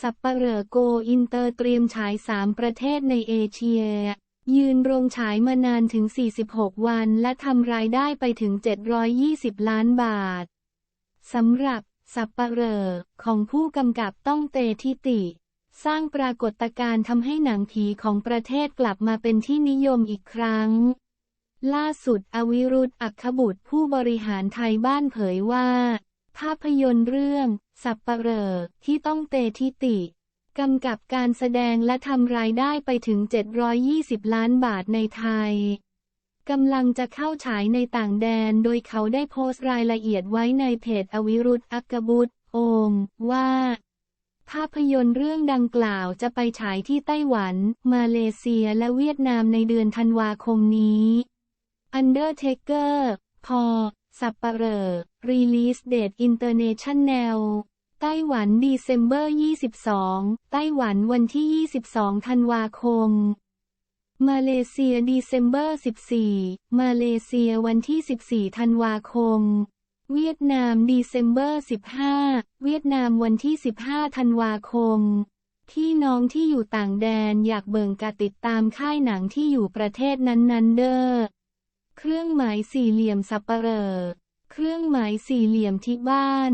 สับปะเหร่อโกอินเตอร์เตรียมฉาย3ประเทศในเอเชีย ยืนโรงฉายมานานถึง 46 วันและทำรายได้ไปถึง 720 ล้านบาท สำหรับสับปะเหร่อของผู้กำกับต้องเตทิติ สร้างปรากฏการณ์ทำให้หนังผีของประเทศกลับมาเป็นที่นิยมอีกครั้ง ล่าสุดอวิรุธอัคคบุตรผู้บริหารไทยบ้านเผยว่า ภาพยนตร์เรื่อง สับปะเร่อที่ต้องเตทิติกำกับการแสดงและทำรายได้ไปถึง 720 ล้านบาทในไทยกำลังจะเข้าฉายในต่างแดนโดยเขาได้โพสต์รายละเอียดไว้ในเพจอวิรุธอักบุตรโอม ว่า ภาพยนตร์เรื่องดังกล่าวจะไปฉายที่ไต้หวัน มาเลเซียและเวียดนามในเดือนธันวาคมนี้ Undertaker พอ สับปะเห ร่อ Release Date International ไต้หวัน December 22 ไต้หวันวันที่ 22 ธันวาคม มาเลเซีย December 14 มาเลเซียวันที่ 14 ธันวาคม เวียดนาม December 15 เวียดนามวันที่ 15 ธันวาคม พี่น้องที่อยู่ต่างแดนอยากเบิ่งกะติดตามค่ายหนังที่อยู่ประเทศนั้นๆเด้อ เครื่องหมายสี่เหลี่ยมสับเหร่อ เครื่องหมายสี่เหลี่ยมที่บ้าน